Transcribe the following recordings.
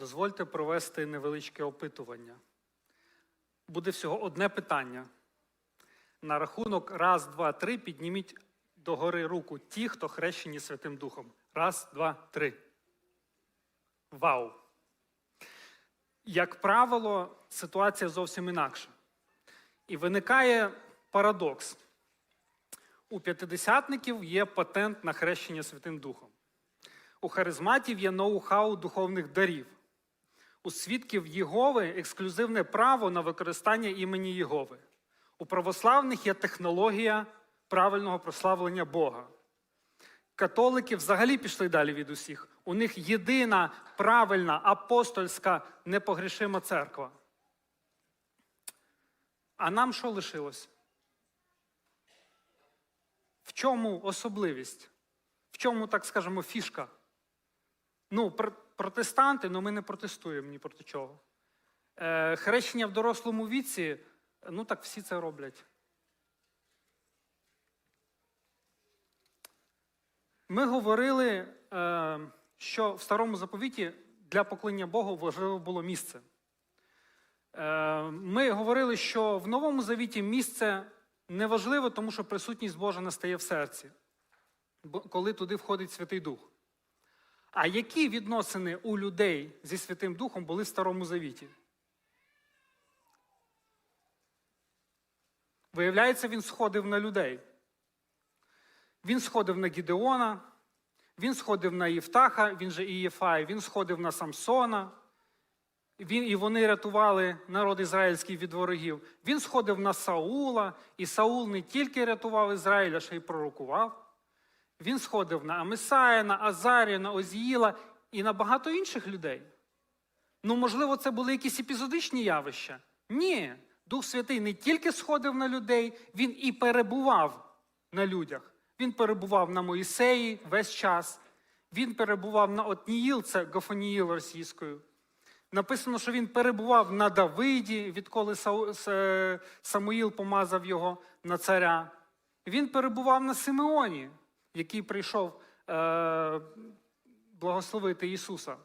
Дозвольте провести невеличке опитування. Буде всього одне питання. На рахунок раз, два, три підніміть догори руку ті, хто хрещені Святим Духом. Раз, два, три. Вау! Як правило, ситуація зовсім інакша. І виникає парадокс. У п'ятидесятників є патент на хрещення Святим Духом. У харизматів є ноу-хау духовних дарів. У свідків Єгови ексклюзивне право на використання імені Єгови. У православних є технологія правильного прославлення Бога. Католики взагалі пішли далі від усіх. У них єдина правильна апостольська непогрішима церква. А нам що лишилось? В чому особливість? В чому, так скажемо, фішка? Ну, протестанти, ну ми не протестуємо ні проти чого. Е, хрещення в дорослому віці, ну так всі це роблять. Ми говорили, е, що в старому заповіті для поклоніння Богу важливо було місце. Е, Ми говорили, що в новому завіті місце не важливо, тому що присутність Божа настає в серці, коли туди входить Святий Дух. А які відносини у людей зі Святим Духом були в Старому Завіті? Виявляється, він сходив на людей. Він сходив на Гідеона, він сходив на Євтаха, він же і Єфай, він сходив на Самсона, він, і вони рятували народ ізраїльський від ворогів. Він сходив на Саула, і Саул не тільки рятував Ізраїль, а ще й пророкував. Він сходив на Амисая, на Азарія, на Озіїла і на багато інших людей. Ну, можливо, це були якісь епізодичні явища? Ні. Дух Святий не тільки сходив на людей, він і перебував на людях. Він перебував на Моїсеї весь час. Він перебував на Отніїл, це Гофоніїл російською. Написано, що він перебував на Давиді, відколи Самуїл помазав його на царя. Він перебував на Симеоні, який прийшов е, благословити Ісуса.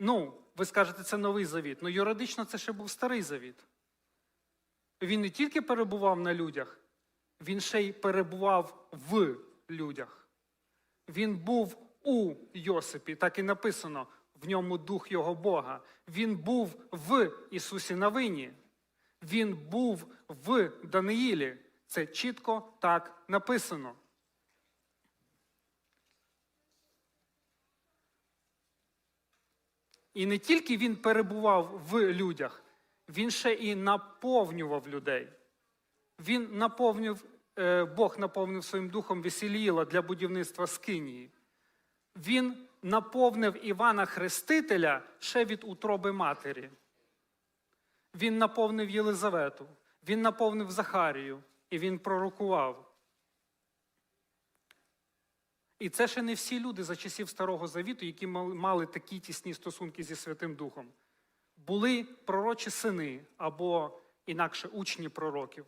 Ну, ви скажете, це новий завіт. Ну, юридично це ще був старий завіт. Він не тільки перебував на людях, він ще й перебував в людях. Він був у Йосипі, так і написано, в ньому дух його Бога. Він був в Ісусі Навині. Він був в Даниїлі. Це чітко так написано. І не тільки він перебував в людях, він ще і наповнював людей. Він наповнив, е, Бог наповнив своїм духом весіліла для будівництва Скинії. Він наповнив Івана Хрестителя ще від утроби матері. Він наповнив Єлизавету, він наповнив Захарію, і він пророкував. І це ще не всі люди за часів Старого Завіту, які мали- такі тісні стосунки зі Святим Духом. Були пророчі сини або інакше учні пророків.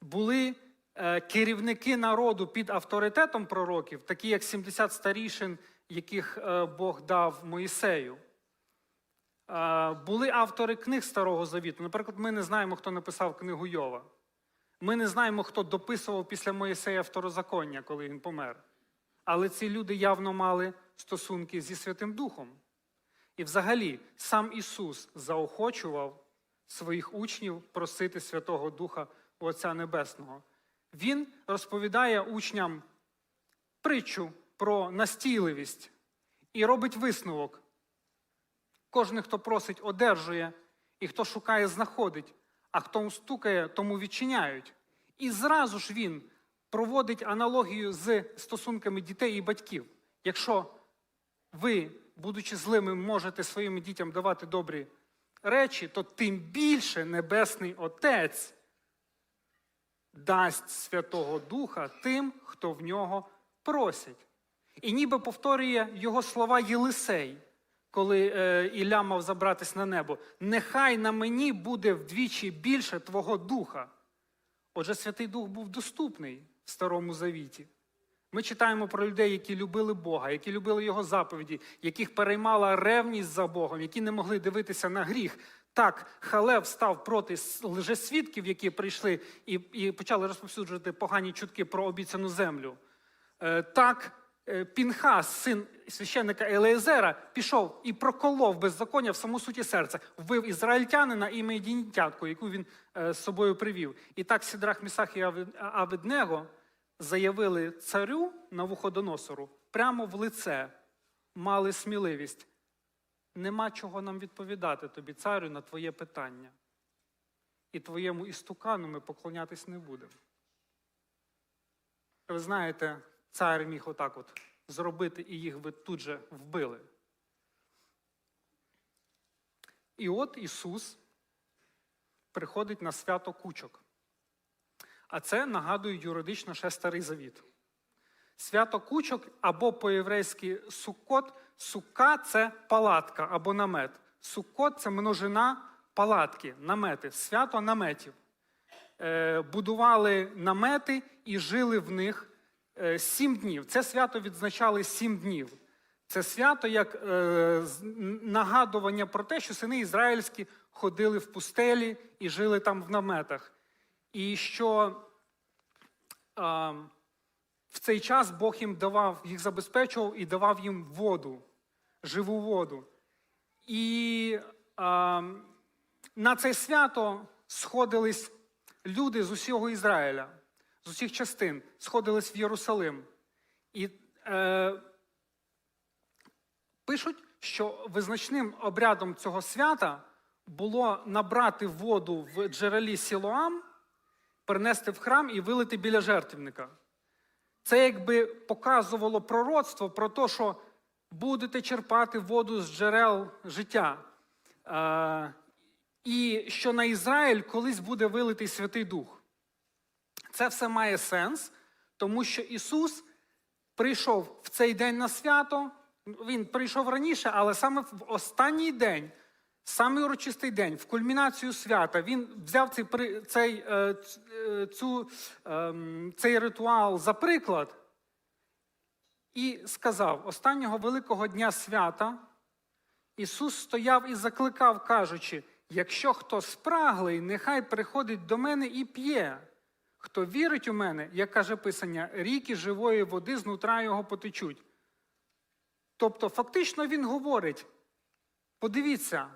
Були е, керівники народу під авторитетом пророків, такі як 70 старішин, яких е, Бог дав Моїсею. Е, були автори книг Старого Завіту. Наприклад, ми не знаємо, хто написав книгу Йова. Ми не знаємо, хто дописував після Моїсея второзаконня, коли він помер. Але ці люди явно мали стосунки зі Святим Духом. І взагалі сам Ісус заохочував своїх учнів просити Святого Духа у Отця Небесного. Він розповідає учням притчу про настійливість і робить висновок. Кожен, хто просить, одержує, і хто шукає, знаходить, а хто стукає, тому відчиняють. І зразу ж він проводить аналогію з стосунками дітей і батьків. Якщо ви, будучи злими, можете своїм дітям давати добрі речі, то тим більше Небесний Отець дасть Святого Духа тим, хто в нього просять. І ніби повторює його слова Єлисей, коли е, Ілля мав забратись на небо. Нехай на мені буде вдвічі більше Твого Духа. Отже, Святий Дух був доступний Старому Завіті. Ми читаємо про людей, які любили Бога, які любили Його заповіді, яких переймала ревність за Богом, які не могли дивитися на гріх. Так, Халев став проти лжесвідків, які прийшли і, і почали розповсюджувати погані чутки про обіцяну землю. Е, Так, е, Пінхас, син священника Елеєзера, пішов і проколов беззаконня в саму суті серця, вбив ізраїльтянина і медінітятку, яку він е, з собою привів. І так Сідрах Місах і Авед- Аведнего заявили царю Навуходоносору прямо в лице, мали сміливість. Нема чого нам відповідати тобі, царю, на твоє питання. І твоєму істукану ми поклонятись не будемо. Ви знаєте, цар міг отак от зробити, і їх би тут же вбили. І от Ісус приходить на свято кучок. А це нагадує юридично ще старий завіт. Свято кучок або по-єврейськи суккот. Сукка це палатка або намет. Суккот це множина палатки, намети, свято наметів. Е, будували намети і жили в них е, сім днів. Це свято відзначали сім днів. Це свято як е, нагадування про те, що сини ізраїльські ходили в пустелі і жили там в наметах. І що а, в цей час Бог їм давав, їх забезпечував і давав їм воду, живу воду. І а, на це свято сходились люди з усього Ізраїля, з усіх частин, сходились в Єрусалим. І е, пишуть, що визначним обрядом цього свята було набрати воду в джерелі Сілоам, принести в храм і вилити біля жертвника. Це якби показувало пророцтво про те, що будете черпати воду з джерел життя. Е, і що на Ізраїль колись буде вилитий Святий Дух. Це все має сенс, тому що Ісус прийшов в цей день на свято. Він прийшов раніше, але саме в останній день, самий урочистий день, в кульмінацію свята, він взяв цей, цей, е, е, цю, ем, цей ритуал за приклад і сказав: останнього великого дня свята Ісус стояв і закликав, кажучи: якщо хто спраглий, нехай приходить до мене і п'є. Хто вірить у мене, як каже Писання, ріки живої води знутра його потечуть. Тобто, фактично він говорить: подивіться,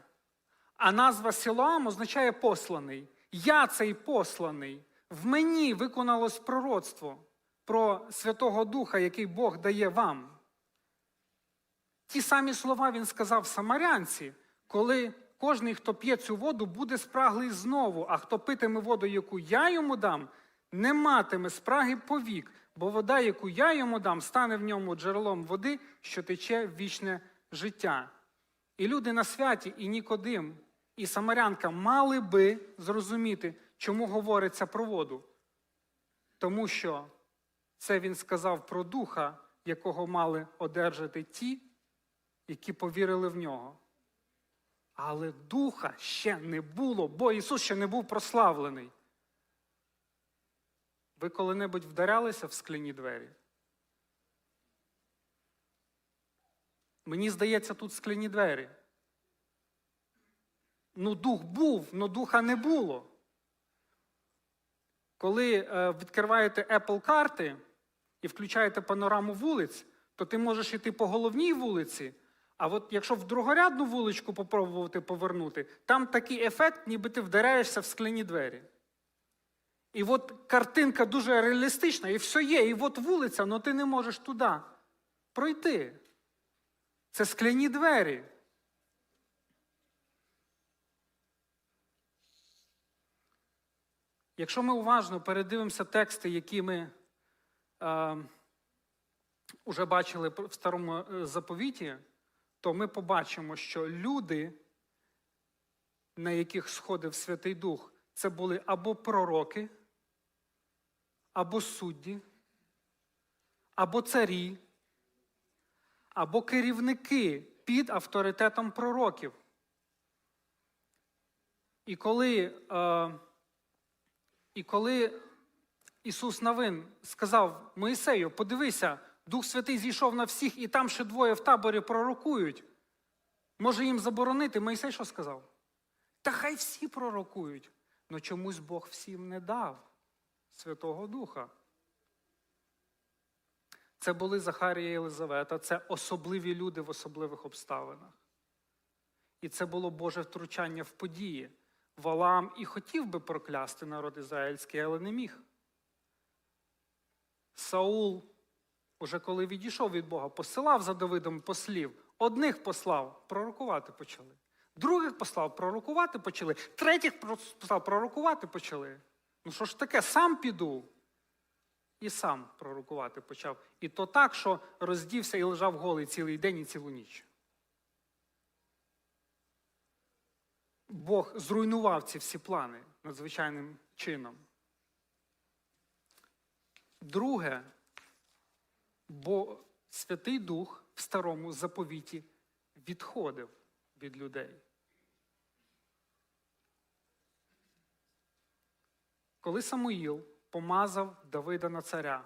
а назва Силоам означає посланий. Я цей посланий. В мені виконалось пророцтво про Святого Духа, який Бог дає вам. Ті самі слова він сказав самарянці, коли кожний, хто п'є цю воду, буде спраглий знову, а хто питиме воду, яку я йому дам, не матиме спраги повік, бо вода, яку я йому дам, стане в ньому джерелом води, що тече в вічне життя. І люди на святі, і Нікодим, і Самарянка мали би зрозуміти, чому говориться про воду. Тому що це він сказав про духа, якого мали одержати ті, які повірили в нього. Але духа ще не було, бо Ісус ще не був прославлений. Ви коли-небудь вдарялися в скляні двері? Мені здається, тут скляні двері. Ну, дух був, але духа не було. Коли е, відкриваєте Apple карти і включаєте панораму вулиць, то ти можеш йти по головній вулиці, а от якщо в другорядну вуличку попробувати повернути, там такий ефект, ніби ти вдаряєшся в скляні двері. І от картинка дуже реалістична, і все є, і от вулиця, але ти не можеш туди пройти. Це скляні двері. Якщо ми уважно передивимося тексти, які ми е, вже бачили в старому е, заповіті, то ми побачимо, що люди, на яких сходив Святий Дух, це були або пророки, або судді, або царі, або керівники під авторитетом пророків. І коли, е, і коли Ісус Навин сказав Моїсею: подивися, Дух Святий зійшов на всіх, і там ще двоє в таборі пророкують. Може їм заборонити? Моїсей що сказав? Та хай всі пророкують. Но чомусь Бог всім не дав Святого Духа. Це були Захарія і Єлизавета, це особливі люди в особливих обставинах. І це було Боже втручання в події. Валаам і хотів би проклясти народ ізраїльський, але не міг. Саул, уже коли відійшов від Бога, посилав за Давидом послів. Одних послав, пророкувати почали. Других послав, пророкувати почали. Третіх послав, пророкувати почали. Ну що ж таке, сам піду. І сам пророкувати почав. І то так, що роздівся і лежав голий цілий день і цілу ніч. Бог зруйнував ці всі плани надзвичайним чином. Друге, бо Святий Дух в старому заповіті відходив від людей. Коли Самуїл помазав Давида на царя,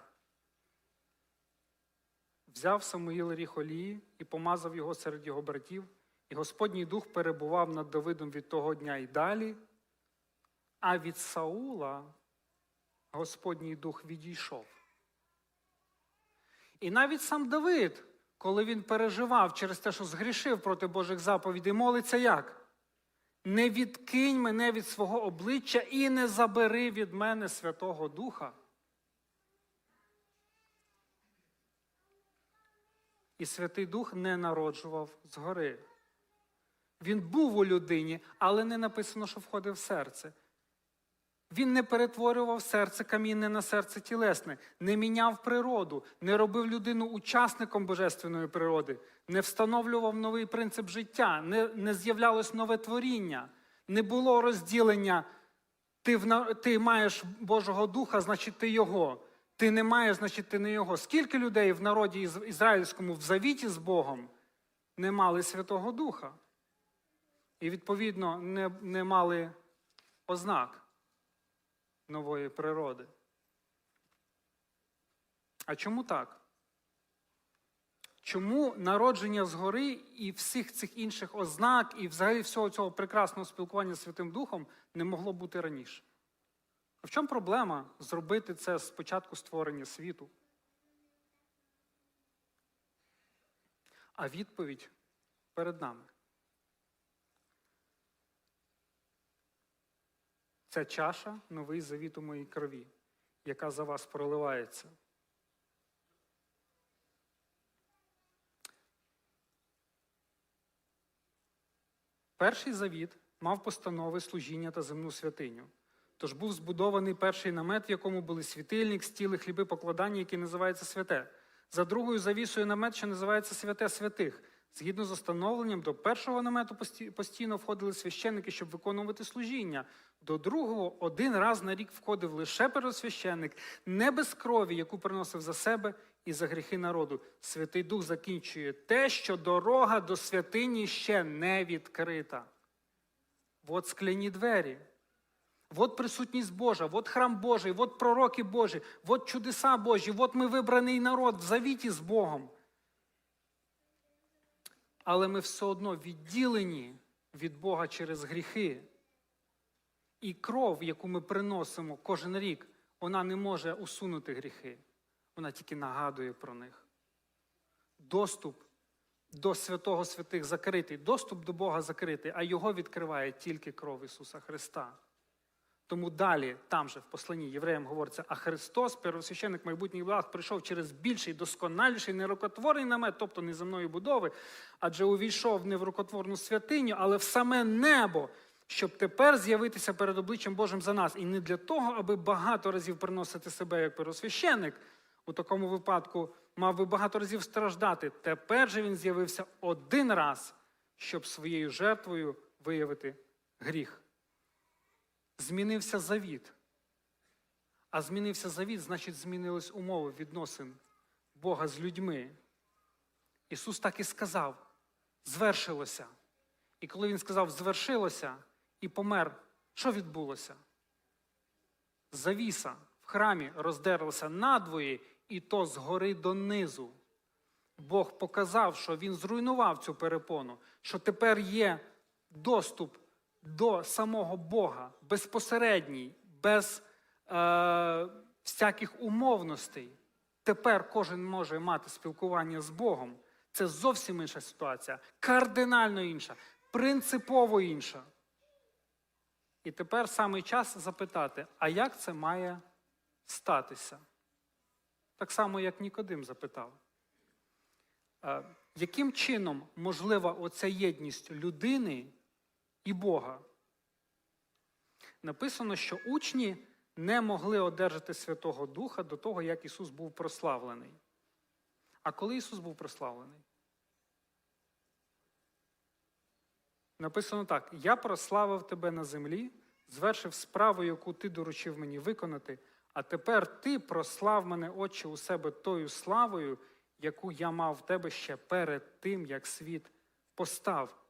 взяв Самуїл ріг олії і помазав його серед його братів, і Господній дух перебував над Давидом від того дня і далі, а від Саула Господній дух відійшов. І навіть сам Давид, коли він переживав через те, що згрішив проти Божих заповідей, молиться як? Не відкинь мене від свого обличчя і не забери від мене Святого Духа. І Святий Дух не народжував згори. Він був у людині, але не написано, що входив в серце. Він не перетворював серце камінне на серце тілесне, не міняв природу, не робив людину учасником божественної природи, не встановлював новий принцип життя, не, не з'являлось нове творіння, не було розділення. Ти, ти маєш Божого Духа, значить ти його. Ти не маєш, значить ти не його. Скільки людей в народі ізраїльському в завіті з Богом не мали Святого Духа? І, відповідно, не, не мали ознак нової природи. А чому так? Чому народження згори і всіх цих інших ознак, і взагалі всього цього прекрасного спілкування з Святим Духом не могло бути раніше? А в чому проблема зробити це з початку створення світу? А відповідь перед нами. Ця чаша новий завіт у моїй крові, яка за вас проливається. Перший завіт мав постанови служіння та земну святиню. Тож був збудований перший намет, в якому були світильник, стіли, хліби, покладання, який називається святе. За другою завісою намет, що називається святе святих. Згідно з установленням, до першого намету постійно входили священники, щоб виконувати служіння. До другого один раз на рік входив лише первосвященник, не без крові, яку приносив за себе і за гріхи народу. Святий Дух закінчує те, що дорога до святині ще не відкрита. От скляні двері. Вот присутність Божа, вот храм Божий, вот пророки Божі, вот чудеса Божі, вот ми вибраний народ в завіті з Богом. Але ми все одно відділені від Бога через гріхи. І кров, яку ми приносимо кожен рік, вона не може усунути гріхи. Вона тільки нагадує про них. Доступ до святого святих закритий, доступ до Бога закритий, а його відкриває тільки кров Ісуса Христа. Тому далі, там же в посланні євреям говориться, а Христос, первосвященник майбутніх благ, прийшов через більший, досконаліший, нерукотворний намет, тобто неземної будови, адже увійшов не в рукотворну святиню, але в саме небо, щоб тепер з'явитися перед обличчям Божим за нас. І не для того, аби багато разів приносити себе як первосвященник, у такому випадку мав би багато разів страждати. Тепер же він з'явився один раз, щоб своєю жертвою виявити гріх. Змінився завіт. А змінився завіт, значить, змінились умови відносин Бога з людьми. Ісус так і сказав: звершилося. І коли Він сказав, звершилося і помер, що відбулося? Завіса в храмі роздерлася надвоє, і то згори донизу. Бог показав, що він зруйнував цю перепону, що тепер є доступ до самого Бога безпосередній, без е, всяких умовностей. Тепер кожен може мати спілкування з Богом. Це зовсім інша ситуація, кардинально інша, принципово інша. І тепер саме час запитати, а як це має статися? Так само, як Нікодим запитав. Е, Яким чином можлива оця єдність людини і Бога? Написано, що учні не могли одержати Святого Духа до того, як Ісус був прославлений. А коли Ісус був прославлений? Написано так: Я прославив тебе на землі, звершив справу, яку ти доручив мені виконати, а тепер ти прослав мене, Отче, у себе тою славою, яку я мав в тебе ще перед тим, як світ постав.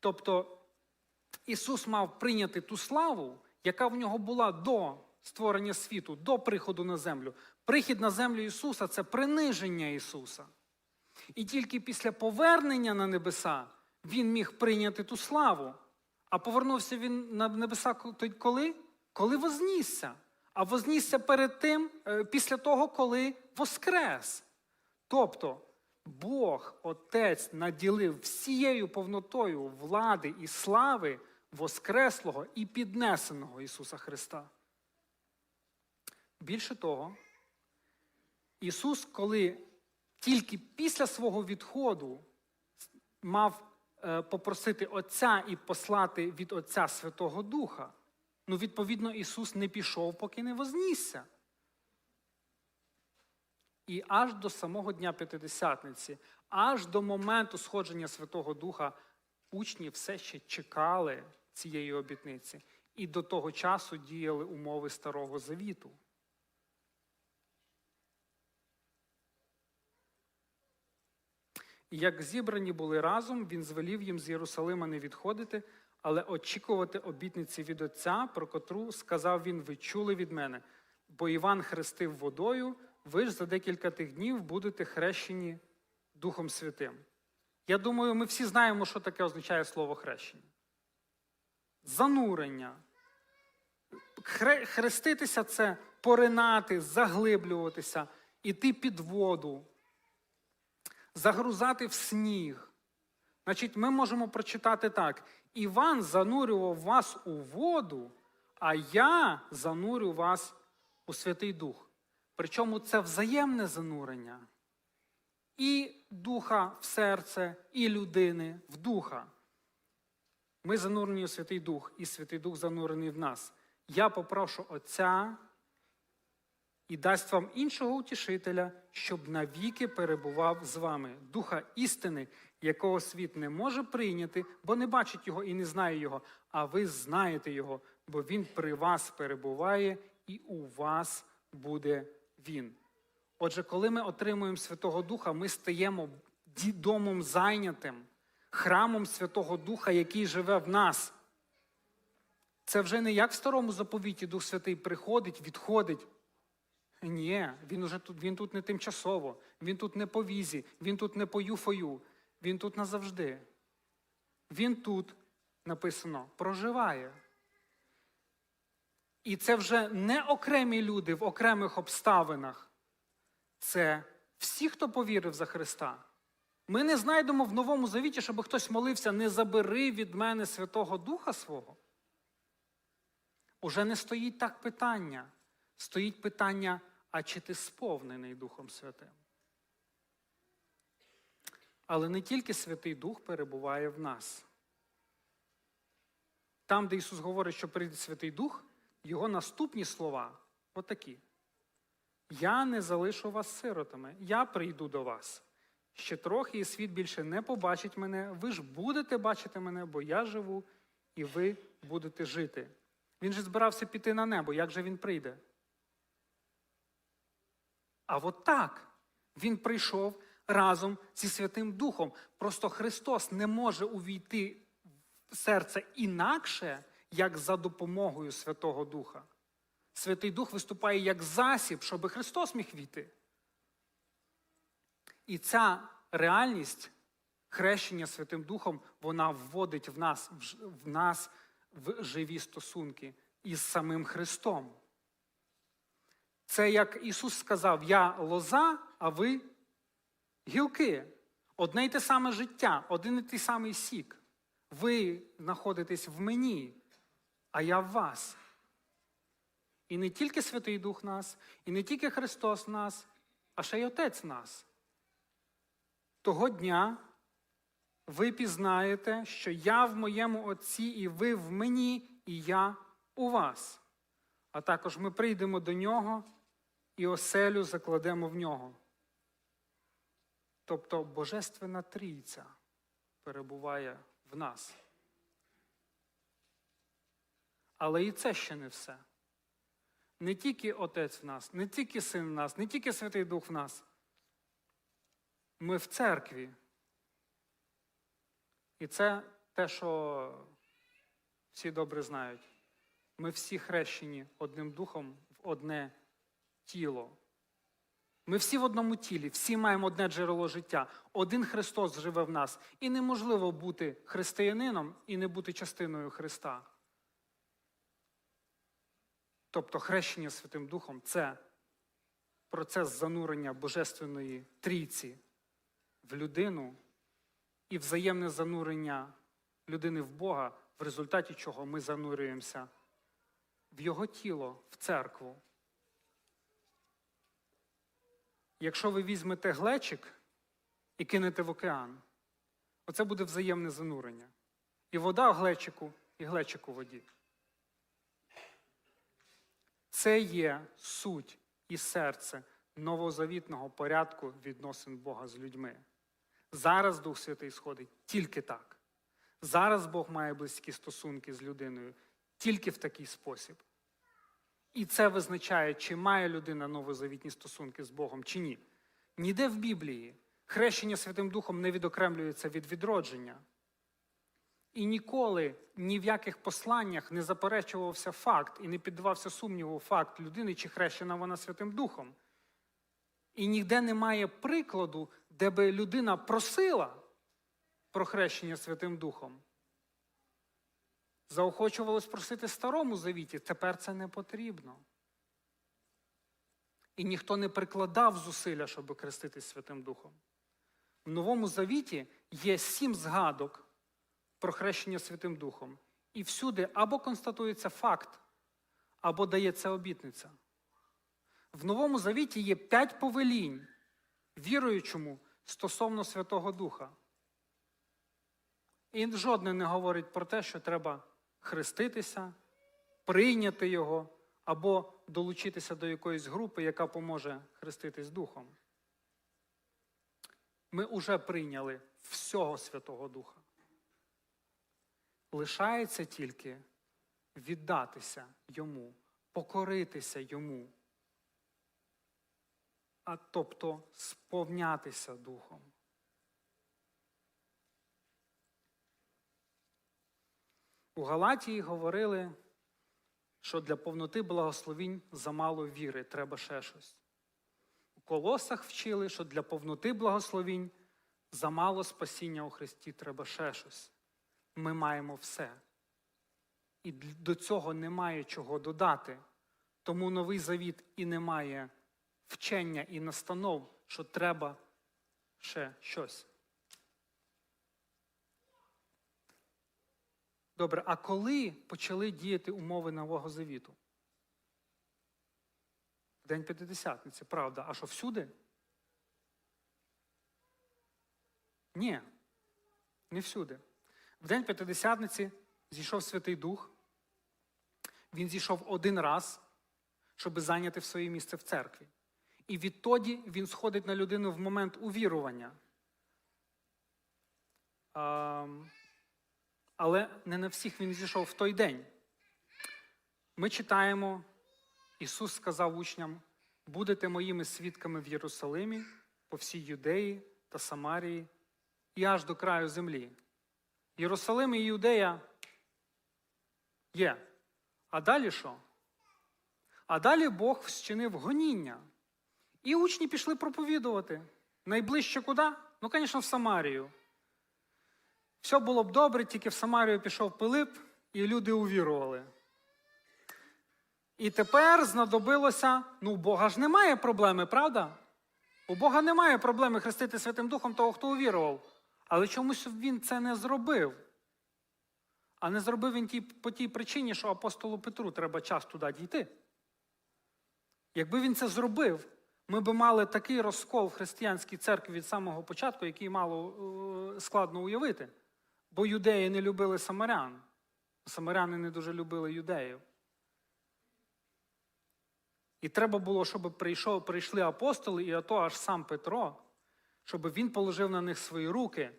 Тобто Ісус мав прийняти ту славу, яка в нього була до створення світу, до приходу на землю. Прихід на землю Ісуса це приниження Ісуса. І тільки після повернення на небеса Він міг прийняти ту славу. А повернувся він на небеса коли? Коли вознісся. А вознісся перед тим, е, після того, коли воскрес. Тобто Бог, Отець, наділив всією повнотою влади і слави Воскреслого і піднесеного Ісуса Христа. Більше того, Ісус, коли тільки після свого відходу мав е, попросити Отця і послати від Отця Святого Духа, ну, відповідно, Ісус не пішов, поки не вознісся. І аж до самого Дня П'ятидесятниці, аж до моменту сходження Святого Духа, учні все ще чекали цієї обітниці. І до того часу діяли умови Старого Завіту. Як зібрані були разом, він звелів їм з Єрусалима не відходити, але очікувати обітниці від Отця, про котру сказав він: Ви чули від мене, бо Іван хрестив водою, ви ж за декілька тих днів будете хрещені Духом Святим. Я думаю, ми всі знаємо, що таке означає слово хрещення. Занурення. Хреститися це поринати, заглиблюватися, іти під воду, загрузати в сніг. Значить, ми можемо прочитати так: Іван занурював вас у воду, а я занурю вас у Святий Дух. Причому це взаємне занурення і духа в серце, і людини в духа. Ми занурені у Святий Дух, і Святий Дух занурений в нас. Я попрошу Отця і дасть вам іншого утішителя, щоб навіки перебував з вами, духа істини, якого світ не може прийняти, бо не бачить його і не знає його, а ви знаєте його, бо він при вас перебуває і у вас буде він. Отже, коли ми отримуємо Святого Духа, ми стаємо домом зайнятим, храмом Святого Духа, який живе в нас. Це вже не як в старому заповіті Дух Святий приходить, відходить. Ні, він уже тут, він тут не тимчасово, він тут не по візі, він тут не по юфою, він тут назавжди. Він тут написано проживає. І це вже не окремі люди в окремих обставинах. Це всі, хто повірив за Христа. Ми не знайдемо в Новому Завіті, щоб хтось молився, не забери від мене Святого Духа свого. Уже не стоїть так питання. Стоїть питання, а чи ти сповнений Духом Святим? Але не тільки Святий Дух перебуває в нас. Там, де Ісус говорить, що прийде Святий Дух, його наступні слова отакі. Я не залишу вас сиротами, я прийду до вас. Ще трохи, і світ більше не побачить мене, ви ж будете бачити мене, бо я живу, і ви будете жити. Він же збирався піти на небо, як же він прийде? А от так він прийшов разом зі Святим Духом. Просто Христос не може увійти в серце інакше, як за допомогою Святого Духа. Святий Дух виступає як засіб, щоб Христос міг війти. І ця реальність хрещення Святим Духом, вона вводить в нас, в нас в живі стосунки із самим Христом. Це як Ісус сказав: Я лоза, а ви гілки. Одне й те саме життя, один і той самий сік. Ви знаходитесь в мені, а я в вас. І не тільки Святий Дух нас, і не тільки Христос нас, а ще й Отець нас. Того дня ви пізнаєте, що я в моєму Отці, і ви в мені, і я у вас. А також ми прийдемо до нього і оселю закладемо в нього. Тобто Божественна Трійця перебуває в нас. Але і це ще не все. Не тільки Отець в нас, не тільки Син в нас, не тільки Святий Дух в нас. Ми в церкві. І це те, що всі добре знають. Ми всі хрещені одним духом в одне тіло. Ми всі в одному тілі, всі маємо одне джерело життя. Один Христос живе в нас. І неможливо бути християнином і не бути частиною Христа. Тобто хрещення Святим Духом це процес занурення Божественної трійці в людину і взаємне занурення людини в Бога, в результаті чого ми занурюємося в Його тіло, в церкву. Якщо ви візьмете глечик і кинете в океан, оце буде взаємне занурення. І вода в глечику, і глечик у воді. Це є суть і серце новозавітного порядку відносин Бога з людьми. Зараз Дух Святий сходить тільки так. Зараз Бог має близькі стосунки з людиною тільки в такий спосіб. І це визначає, чи має людина новозавітні стосунки з Богом, чи ні. Ніде в Біблії хрещення Святим Духом не відокремлюється від відродження. І ніколи ні в яких посланнях не заперечувався факт і не піддавався сумніву факт людини, чи хрещена вона Святим Духом. І ніде немає прикладу, де би людина просила про хрещення Святим Духом. Заохочувалось просити старому завіті, тепер це не потрібно. І ніхто не прикладав зусилля, щоб хреститись Святим Духом. В Новому Завіті є сім згадок про хрещення Святим Духом. І всюди або констатується факт, або дається обітниця. В Новому Завіті є п'ять повелінь віруючому стосовно Святого Духа. І жодне не говорить про те, що треба хреститися, прийняти його або долучитися до якоїсь групи, яка поможе хреститись Духом. Ми вже прийняли всього Святого Духа. Лишається тільки віддатися йому, покоритися йому, а тобто сповнятися Духом. У Галатії говорили, що для повноти благословінь замало віри, треба ще щось. У колосах вчили, що для повноти благословінь замало спасіння у Христі, треба ще щось. Ми маємо все. І до цього немає чого додати. Тому новий завіт і не має вчення і настанов, що треба ще щось. Добре, а коли почали діяти умови Нового Завіту? День П'ятидесятниці, правда. А що всюди? Ні, не всюди. В День П'ятидесятниці зійшов Святий Дух. Він зійшов один раз, щоб зайняти своє місце в церкві. І відтоді він сходить на людину в момент увірування. А, але не на всіх він зійшов в той день. Ми читаємо, Ісус сказав учням: будете моїми свідками в Єрусалимі, по всій Юдеї та Самарії і аж до краю землі. Єрусалим і Юдея є. А далі що? А далі Бог вчинив гоніння. І учні пішли проповідувати. Найближче куди? Ну, звісно, в Самарію. Все було б добре, тільки в Самарію пішов Пилип, і люди увірували. І тепер знадобилося, ну, у Бога ж немає проблеми, правда? У Бога немає проблеми хрестити Святим Духом того, хто увірував. Але чомусь він це не зробив. А не зробив він по тій причині, що апостолу Петру треба час туди дійти. Якби він це зробив, ми би мали такий розкол в християнській церкві від самого початку, який мало е, складно уявити. Бо юдеї не любили самарян. Самаряни не дуже любили юдеїв. І треба було, щоб прийшов, прийшли апостоли, і ото аж сам Петро, щоб він положив на них свої руки,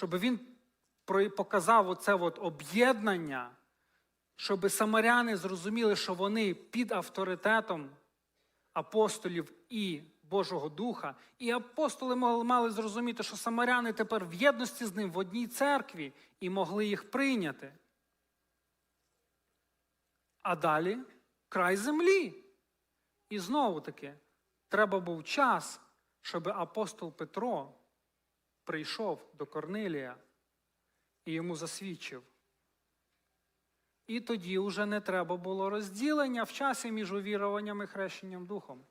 щоб він показав оце от об'єднання, щоб самаряни зрозуміли, що вони під авторитетом апостолів і Божого Духа, і апостоли мали- зрозуміти, що самаряни тепер в єдності з ним в одній церкві і могли їх прийняти. А далі край землі. І знову таки, треба був час, щоб апостол Петро прийшов до Корнилія і йому засвідчив. І тоді вже не треба було розділення в часі між увіруванням і хрещенням духом.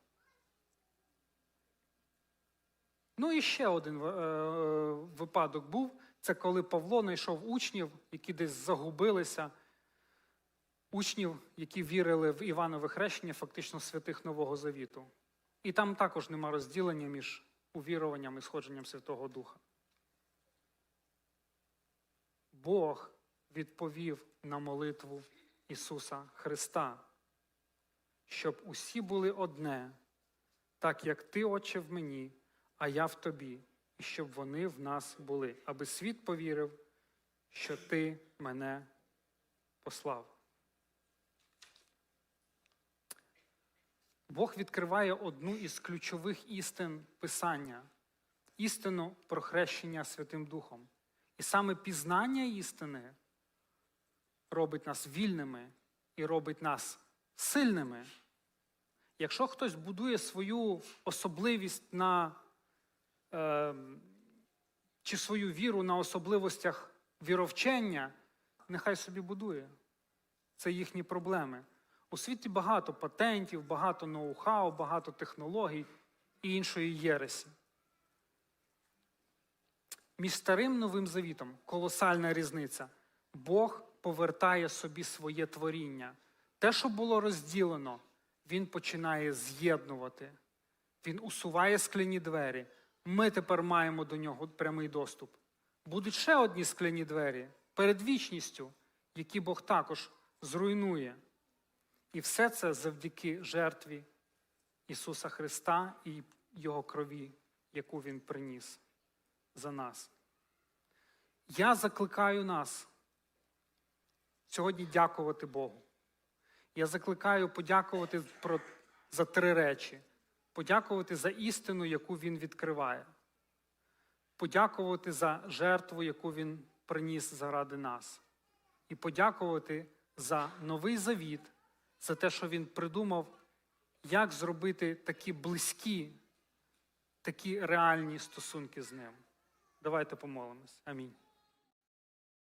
Ну і ще один е, випадок був. Це коли Павло знайшов учнів, які десь загубилися, учнів, які вірили в Іванове хрещення, фактично святих Нового Завіту. І там також нема розділення між увіруванням і сходженням Святого Духа. Бог відповів на молитву Ісуса Христа, щоб усі були одне, так як Ти, Отче, в мені, а я в тобі, і щоб вони в нас були, аби світ повірив, що Ти мене послав. Бог відкриває одну із ключових істин Писання істину про хрещення Святим Духом. І саме пізнання істини робить нас вільними і робить нас сильними. Якщо хтось будує свою особливість на е, чи свою віру на особливостях віровчення, нехай собі будує. Це їхні проблеми. У світі багато патентів, багато ноу-хау, багато технологій і іншої єресі. Між старим новим завітом колосальна різниця. Бог повертає собі своє творіння. Те, що було розділено, він починає з'єднувати. Він усуває скляні двері. Ми тепер маємо до нього прямий доступ. Будуть ще одні скляні двері перед вічністю, які Бог також зруйнує. І все це завдяки жертві Ісуса Христа і Його крові, яку Він приніс за нас. Я закликаю нас сьогодні дякувати Богу. Я закликаю подякувати про, за три речі: подякувати за істину, яку Він відкриває, подякувати за жертву, яку Він приніс заради нас, і подякувати за новий завіт, за те, що Він придумав, як зробити такі близькі, такі реальні стосунки з ним. Давайте помолимось. Амінь.